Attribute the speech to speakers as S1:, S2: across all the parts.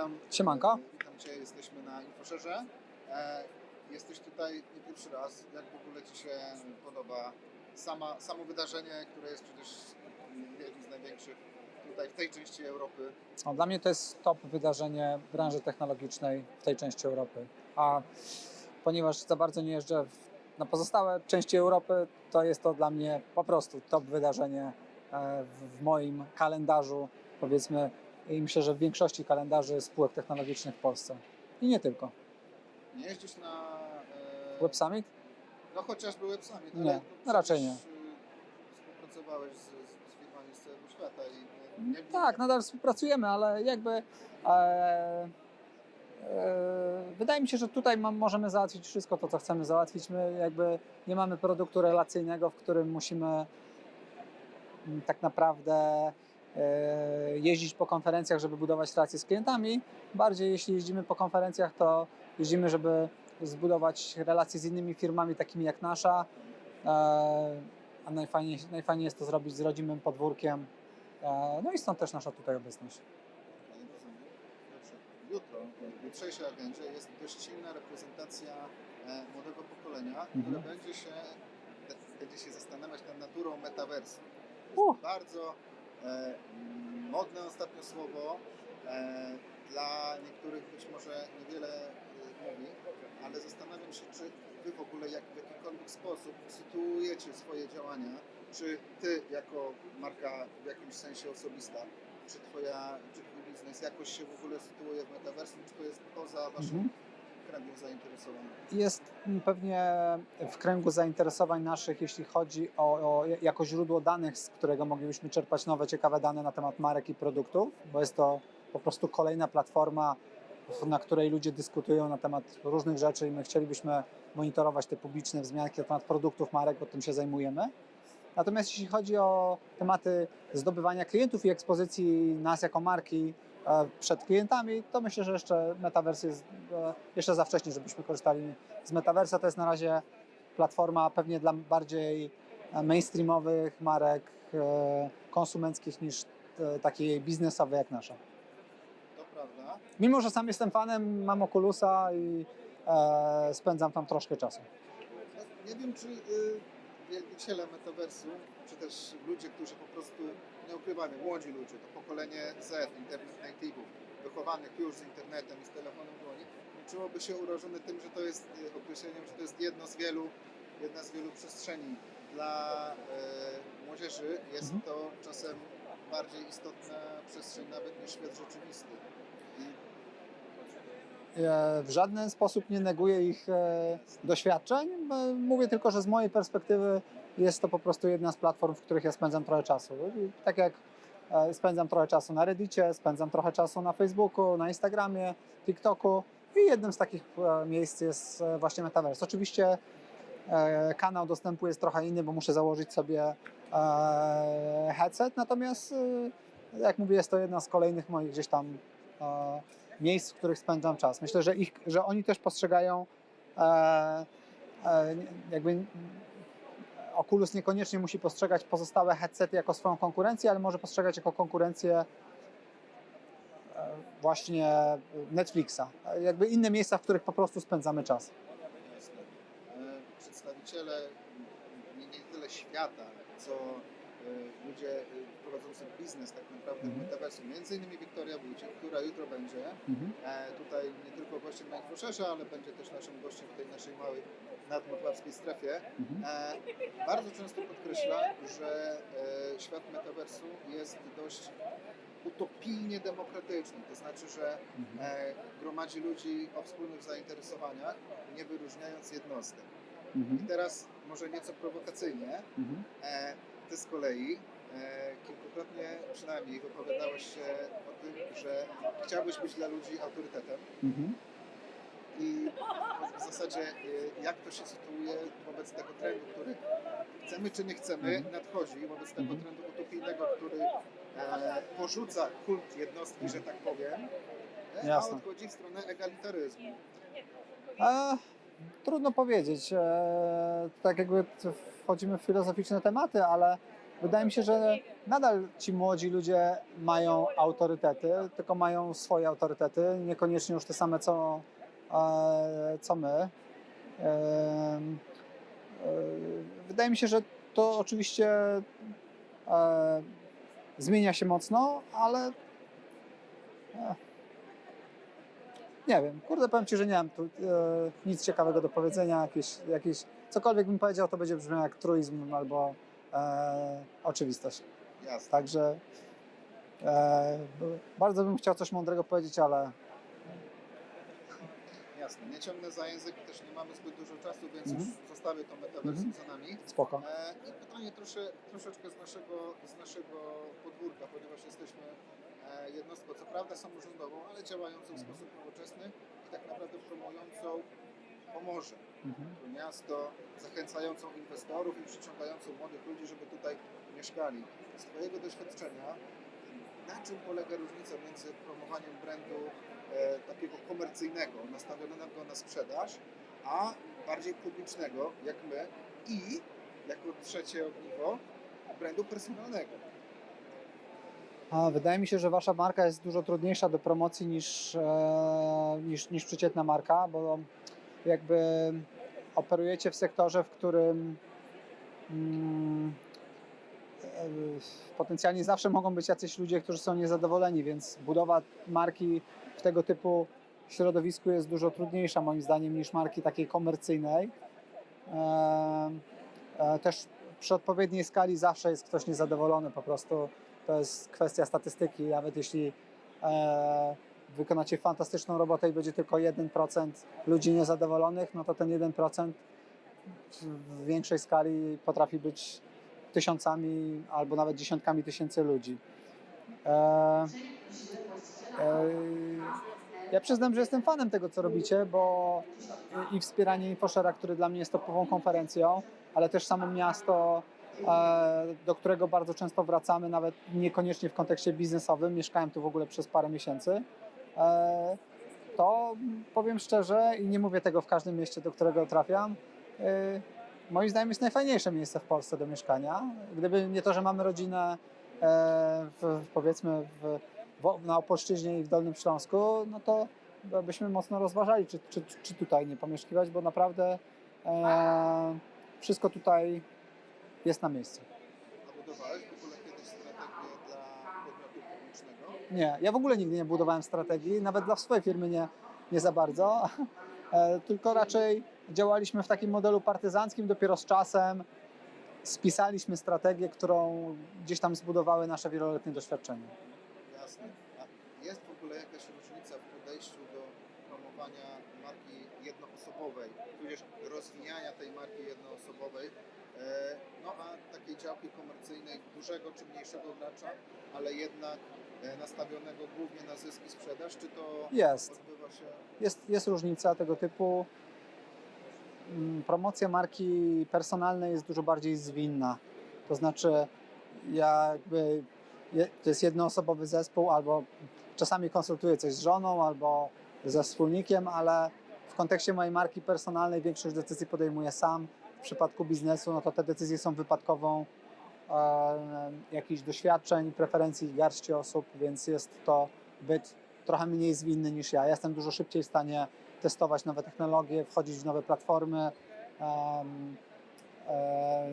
S1: witam.
S2: Siemanko.
S1: Witam Cię, jesteśmy na Infoszerze. E, Jesteś tutaj nie pierwszy raz. Jak w ogóle Ci się podoba sama, samo wydarzenie, które jest przecież jednym z największych tutaj w tej części Europy?
S2: No, dla mnie to jest top wydarzenie w branży technologicznej w tej części Europy. A ponieważ za bardzo nie jeżdżę w, na pozostałe części Europy, to jest to dla mnie po prostu top wydarzenie e, w moim kalendarzu, powiedzmy, i myślę, że w większości kalendarzy spółek technologicznych w Polsce. I nie tylko.
S1: Nie jeździsz na... e,
S2: Web Summit?
S1: No chociażby Web Summit,
S2: Nie,
S1: ale
S2: no raczej nie.
S1: y, Współpracowałeś z, z firmami z całego świata i nie, nie,
S2: Tak, nadal współpracujemy, ale jakby e, e, wydaje mi się, że tutaj możemy załatwić wszystko to, co chcemy załatwić. My jakby nie mamy produktu relacyjnego, w którym musimy mm, tak naprawdę e, jeździć po konferencjach, żeby budować relacje z klientami. Bardziej jeśli jeździmy po konferencjach, to jeździmy, żeby zbudować relacje z innymi firmami takimi jak nasza. E, a najfajniej, najfajniej jest to zrobić z rodzimym podwórkiem, E, No i stąd też nasza tutaj obecność.
S1: Jutro, w jutrzejszej agendzie jest dość silna reprezentacja e, młodego pokolenia,
S2: Mhm.
S1: które będzie się, będzie się zastanawiać nad naturą metaversu.
S2: Uh.
S1: bardzo e, modne ostatnio słowo. E, dla niektórych być może niewiele e, mówi, ale zastanawiam się, czy Wy w ogóle jak, w jakikolwiek sposób sytuujecie swoje działania, czy Ty jako marka w jakimś sensie osobista, czy Twoja, czy Twój biznes jakoś się w ogóle sytuuje w metaversum, czy to jest poza Waszym
S2: Mhm.
S1: Kręgiem zainteresowań?
S2: Jest pewnie w kręgu zainteresowań naszych, jeśli chodzi o, o jako źródło danych, z którego moglibyśmy czerpać nowe, ciekawe dane na temat marek i produktów, bo jest to po prostu kolejna platforma, na której ludzie dyskutują na temat różnych rzeczy i my chcielibyśmy monitorować te publiczne wzmianki na temat produktów, marek, bo tym się zajmujemy. Natomiast jeśli chodzi o tematy zdobywania klientów i ekspozycji nas jako marki przed klientami, to myślę, że jeszcze Metaverse jest e, jeszcze za wcześnie, żebyśmy korzystali z Metaversa. To jest na razie platforma pewnie dla bardziej e, mainstreamowych marek e, konsumenckich niż e, takiej biznesowej jak nasza.
S1: To prawda.
S2: Mimo, że sam jestem fanem, mam Oculusa i e, spędzam tam troszkę czasu.
S1: Nie wiem, czy y, wielbiciele metaversu, czy też ludzie, którzy po prostu, nie ukrywamy, młodzi ludzie, to pokolenie Z, internet native'ów, wychowanych już z internetem i z telefonem w dłoni, czułoby się urażone tym, że to jest y, określeniem, że to jest jedno z wielu, jedna z wielu przestrzeni. Dla y, młodzieży jest
S2: Mhm.
S1: to czasem bardziej istotna przestrzeń nawet niż świat rzeczywisty.
S2: E, W żaden sposób nie neguję ich e, doświadczeń. E, Mówię tylko, że z mojej perspektywy jest to po prostu jedna z platform, w których ja spędzam trochę czasu. Tak jak spędzam trochę czasu na Reddicie, spędzam trochę czasu na Facebooku, na Instagramie, TikToku i jednym z takich miejsc jest właśnie Metaverse. Oczywiście kanał dostępu jest trochę inny, bo muszę założyć sobie headset, natomiast jak mówię, jest to jedna z kolejnych moich gdzieś tam miejsc, w których spędzam czas. Myślę, że, ich, że oni też postrzegają e, e, jakby Oculus niekoniecznie musi postrzegać pozostałe headsety jako swoją konkurencję, ale może postrzegać jako konkurencję e, właśnie Netflixa. Jakby inne miejsca, w których po prostu spędzamy czas.
S1: Przedstawiciele nie, tyle świata, co ludzie e, prowadzący biznes tak naprawdę w
S2: Mhm.
S1: metaversum. Między innymi Wiktoria Wójcik, która jutro będzie e, tutaj nie tylko gościem na Infoszerze, ale będzie też naszym gościem w tej naszej małej nadmotławskiej strefie.
S2: Mhm.
S1: E, bardzo często podkreśla, że e, świat metaversu jest dość utopijnie demokratyczny. To znaczy, że
S2: Mhm.
S1: gromadzi ludzi o wspólnych zainteresowaniach, nie wyróżniając jednostek. I
S2: Mhm.
S1: teraz może nieco prowokacyjnie,
S2: Mhm.
S1: Ty z kolei e, kilkukrotnie przynajmniej wypowiadałeś się o tym, że chciałbyś być dla ludzi autorytetem
S2: Mhm.
S1: i w zasadzie e, jak to się sytuuje wobec tego trendu, który chcemy czy nie chcemy,
S2: Mhm.
S1: nadchodzi, wobec tego
S2: Mhm.
S1: trendu utopijnego, który e, porzuca kult jednostki, że tak powiem, a odchodzi w stronę egalitaryzmu.
S2: E, trudno powiedzieć. E, tak jakby wchodzimy w filozoficzne tematy, ale wydaje mi się, że nadal ci młodzi ludzie mają autorytety, tylko mają swoje autorytety, niekoniecznie już te same co, e, co my. E, Wydaje mi się, że to oczywiście zmienia się mocno, ale nie wiem, kurde powiem Ci, że nie mam tu e, nic ciekawego do powiedzenia, jakieś, jakieś, cokolwiek bym powiedział, to będzie brzmiało jak truizm albo e, oczywistość.
S1: Jasne.
S2: Także e, bardzo bym chciał coś mądrego powiedzieć, ale
S1: Jasne. Nie ciągnę za język, też nie mamy zbyt dużo czasu, więc
S2: Mhm.
S1: już zostawię tą metaversum
S2: Mhm.
S1: za nami.
S2: spoko.
S1: E, I pytanie trosze, troszeczkę z naszego, z naszego podwórka, ponieważ jesteśmy jednostką, co prawda samorządową, ale działającą w
S2: Mhm.
S1: sposób nowoczesny i tak naprawdę promującą Pomorze,
S2: Mhm.
S1: to miasto, zachęcającą inwestorów i przyciągającą młodych ludzi, żeby tutaj mieszkali. Z Twojego doświadczenia, na czym polega różnica między promowaniem brandu e, takiego komercyjnego, nastawionego na sprzedaż, a bardziej publicznego, jak my, i jako trzecie ogniwo, brandu personalnego.
S2: Wydaje mi się, że wasza marka jest dużo trudniejsza do promocji niż, e, niż, niż przeciętna marka, bo jakby operujecie w sektorze, w którym mm, e, potencjalnie zawsze mogą być jacyś ludzie, którzy są niezadowoleni, więc budowa marki w tego typu środowisku jest dużo trudniejsza moim zdaniem niż marki takiej komercyjnej. E, też przy odpowiedniej skali zawsze jest ktoś niezadowolony po prostu to jest kwestia statystyki. Nawet jeśli e, wykonacie fantastyczną robotę i będzie tylko 1% ludzi niezadowolonych, no to ten 1% w, większej skali potrafi być tysiącami albo nawet dziesiątkami tysięcy ludzi. E, e, ja przyznam, że jestem fanem tego, co robicie, bo i, wspieranie InfoShare'a, który dla mnie jest topową konferencją, ale też samo miasto, do którego bardzo często wracamy, nawet niekoniecznie w kontekście biznesowym. Mieszkałem tu w ogóle przez parę miesięcy. E, To powiem szczerze i nie mówię tego w każdym mieście, do którego trafiam. e, Moim zdaniem jest najfajniejsze miejsce w Polsce do mieszkania. Gdyby nie to, że mamy rodzinę e, w, powiedzmy w, na Opolszczyźnie i w Dolnym Śląsku, no to byśmy mocno rozważali, czy, czy, czy tutaj nie pomieszkiwać, bo naprawdę e, wszystko tutaj jest na miejscu.
S1: A budowałeś w ogóle kiedyś strategię dla podmiotu publicznego?
S2: Nie, ja w ogóle nigdy nie budowałem strategii, nawet dla swojej firmy nie, nie za bardzo, e, tylko raczej działaliśmy w takim modelu partyzanckim, dopiero z czasem spisaliśmy strategię, którą gdzieś tam zbudowały nasze wieloletnie doświadczenie.
S1: Jasne. A jest w ogóle jakaś różnica w podejściu do promowania marki jednoosobowej, tudzież rozwijania tej marki jednoosobowej, e, no a takiej działki komercyjnej dużego czy mniejszego gracza, ale jednak e, nastawionego głównie na zysk i sprzedaż, czy to
S2: Jest.
S1: odbywa się...
S2: jest, jest różnica tego typu. Mm, Promocja marki personalnej jest dużo bardziej zwinna. To znaczy, ja jakby, to jest jednoosobowy zespół, albo czasami konsultuję coś z żoną, albo ze wspólnikiem, ale kontekście mojej marki personalnej większość decyzji podejmuję sam. W przypadku biznesu, no to te decyzje są wypadkową e, jakichś doświadczeń, preferencji garści osób, więc jest to byt trochę mniej zwinny niż ja. Ja Jestem dużo szybciej w stanie testować nowe technologie, wchodzić w nowe platformy, em, e,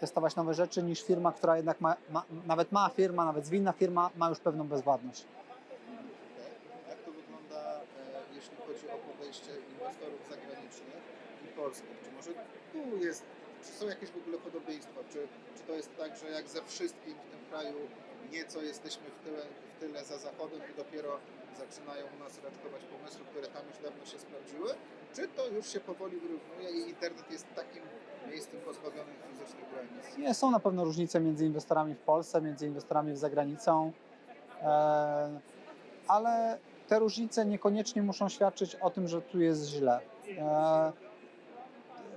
S2: testować nowe rzeczy niż firma, która jednak ma, ma, nawet ma firma, nawet zwinna firma, ma już pewną bezwładność.
S1: Okej. Jak to wygląda, e, jeśli chodzi o podejście inwestorów zagranicznych i Czy może tu jest, czy są jakieś w ogóle podobieństwa? Czy, czy to jest tak, że jak ze wszystkim w tym kraju nieco jesteśmy w tyle, w tyle za zachodem i dopiero zaczynają u nas raczkować pomysły, które tam już dawno się sprawdziły? Czy to już się powoli wyrównuje i internet jest takim miejscem pozbawionym fizycznych granic?
S2: Nie, są na pewno różnice między inwestorami w Polsce, między inwestorami za granicą, e, ale te różnice niekoniecznie muszą świadczyć o tym, że tu jest źle.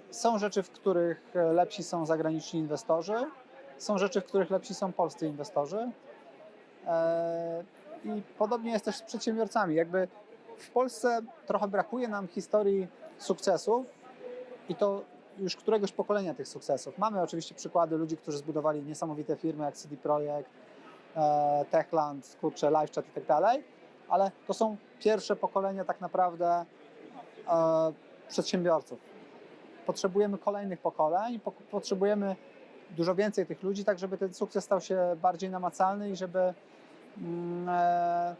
S2: E, są rzeczy, w których lepsi są zagraniczni inwestorzy, są rzeczy, w których lepsi są polscy inwestorzy. E, I podobnie jest też z przedsiębiorcami. Jakby w Polsce trochę brakuje nam historii sukcesów i to już któregoś pokolenia tych sukcesów. Mamy oczywiście przykłady ludzi, którzy zbudowali niesamowite firmy jak CD Projekt, e, Techland, kurczę, LiveChat i tak dalej, ale to są pierwsze pokolenia tak naprawdę e, przedsiębiorców. Potrzebujemy kolejnych pokoleń, po, potrzebujemy dużo więcej tych ludzi, tak żeby ten sukces stał się bardziej namacalny i żeby mm, e,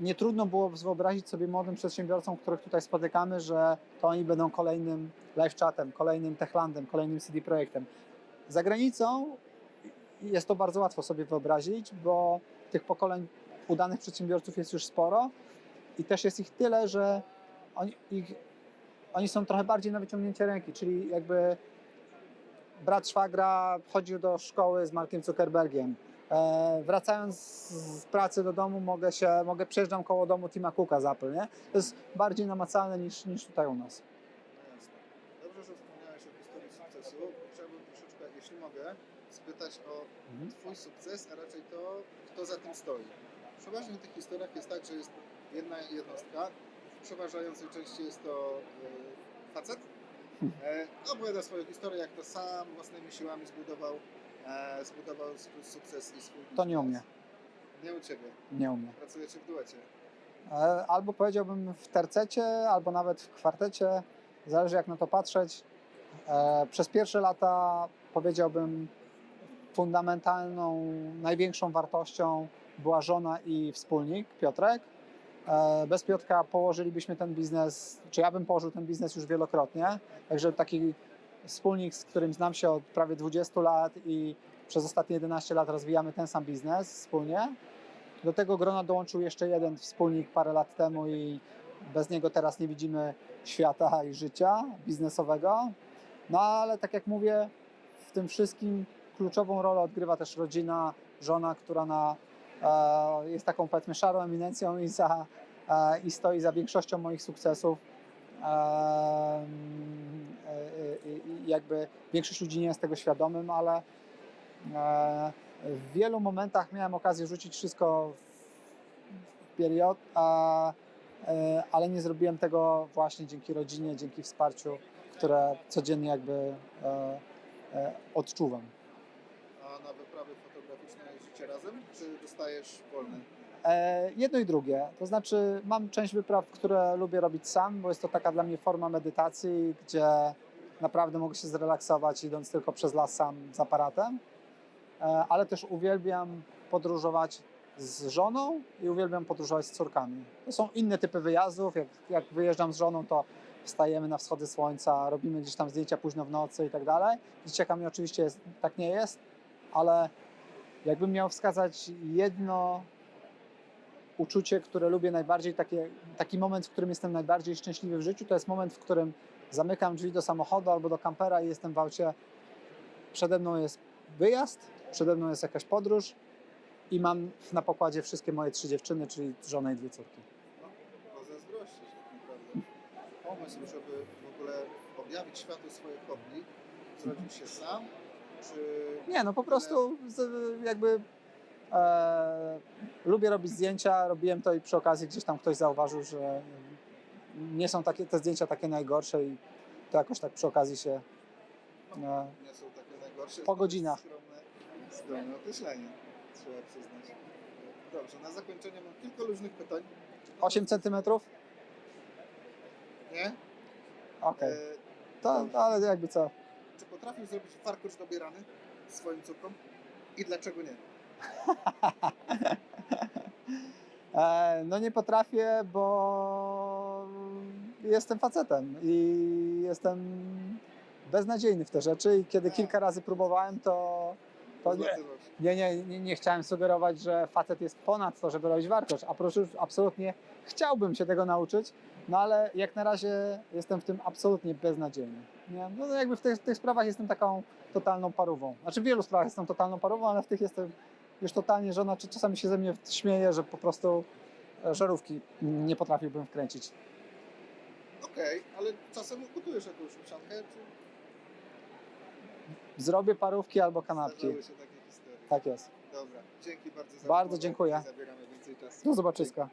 S2: nie trudno było wyobrazić sobie młodym przedsiębiorcom, których tutaj spotykamy, że to oni będą kolejnym live chatem, kolejnym Techlandem, kolejnym CD Projektem. Za granicą jest to bardzo łatwo sobie wyobrazić, bo tych pokoleń udanych przedsiębiorców jest już sporo i też jest ich tyle, że oni, ich, oni są trochę bardziej na wyciągnięcie ręki, czyli jakby brat szwagra chodził do szkoły z Markiem Zuckerbergiem. E, wracając z pracy do domu, mogę się, mogę przejeżdżam koło domu Tima Cooka z Apple, nie? To jest bardziej namacalne niż, niż tutaj u nas.
S1: Jasne. Dobrze, że wspomniałeś o historii sukcesu. Chciałbym troszeczkę, jeśli mogę, spytać o
S2: Mhm.
S1: Twój sukces, a raczej to, kto za tym stoi. Przeważnie w tych historiach jest tak, że jest jedna jednostka. Przeważającej części jest to e, facet. E, opowiada swoją historię, jak to sam własnymi siłami zbudował, e, zbudował sukces i swój
S2: To nie u
S1: biznes. Nie u Ciebie.
S2: Nie umiem.
S1: Pracujecie w duecie.
S2: Albo powiedziałbym w tercecie, albo nawet w kwartecie, zależy jak na to patrzeć. Przez pierwsze lata powiedziałbym fundamentalną, największą wartością była żona i wspólnik Piotrek. E, Bez Piotrka położylibyśmy ten biznes, czy ja bym położył ten biznes już wielokrotnie. Także taki wspólnik, z którym znam się od prawie 20 lat i przez ostatnie 11 lat rozwijamy ten sam biznes wspólnie. Do tego grona dołączył jeszcze jeden wspólnik parę lat temu i bez niego teraz nie widzimy świata i życia biznesowego. No ale tak jak mówię, w tym wszystkim kluczową rolę odgrywa też rodzina, żona, która na, jest taką powiedzmy szarą eminencją i, za, e, i stoi za większością moich sukcesów. E, e, e, jakby większość ludzi nie jest tego świadomym, ale e, w wielu momentach miałem okazję rzucić wszystko w period, e, ale nie zrobiłem tego właśnie dzięki rodzinie, dzięki wsparciu, które codziennie jakby e, e, odczuwam.
S1: A na jeździcie razem, czy dostajesz wolny?
S2: E, Jedno i drugie. To znaczy, mam część wypraw, które lubię robić sam, bo jest to taka dla mnie forma medytacji, gdzie naprawdę mogę się zrelaksować, idąc tylko przez las sam z aparatem. E, Ale też uwielbiam podróżować z żoną i uwielbiam podróżować z córkami. To są inne typy wyjazdów. Jak, jak wyjeżdżam z żoną, to wstajemy na wschody słońca, robimy gdzieś tam zdjęcia późno w nocy i tak dalej. Z dzieciakami oczywiście jest, tak nie jest, ale jakbym miał wskazać jedno uczucie, które lubię najbardziej, takie, taki moment, w którym jestem najbardziej szczęśliwy w życiu, to jest moment, w którym zamykam drzwi do samochodu albo do kampera i jestem w aucie. Przede mną jest wyjazd, przede mną jest jakaś podróż i mam na pokładzie wszystkie moje trzy dziewczyny, czyli żonę i dwie córki.
S1: No, zazdrościsz. Pomysł, żeby w ogóle objawić światu swoje hobby, zrodził się sam, czy...
S2: Nie, no po prostu jakby e, lubię robić zdjęcia, robiłem to i przy okazji gdzieś tam ktoś zauważył, że nie są takie, te zdjęcia takie najgorsze i to jakoś tak przy okazji się e,
S1: Nie są takie najgorsze.
S2: Po godzinach.
S1: Skromne, skromne określenie, trzeba przyznać. Dobrze, na zakończenie mam kilka luźnych pytań.
S2: 8 centymetrów?
S1: Nie?
S2: Okej,
S1: E,
S2: to, ale jakby co.
S1: Czy potrafisz zrobić farkusz dobierany swoim córkom? I dlaczego nie?
S2: E, no nie potrafię, bo jestem facetem i jestem beznadziejny w te rzeczy i kiedy kilka razy próbowałem, to, to nie, nie, nie, nie, nie chciałem sugerować, że facet jest ponad to, żeby robić wartość, a proszę, absolutnie chciałbym się tego nauczyć, no ale jak na razie jestem w tym absolutnie beznadziejny. Nie? No jakby w tych, tych sprawach jestem taką totalną parówą. Znaczy w wielu sprawach jestem totalną parówą, ale w tych jestem już totalnie żona, czy czasami się ze mnie śmieje, że po prostu e, żarówki nie potrafiłbym wkręcić.
S1: Okej, ale czasem gotujesz jakąś owsiankę, czy
S2: Zrobię parówki albo kanapki.
S1: zdarzały się takie historie?
S2: Tak jest.
S1: Dobra, dzięki bardzo za
S2: Bardzo
S1: rozmowę.
S2: dziękuję.
S1: Zabieramy więcej czasu.
S2: Do zobaczyska.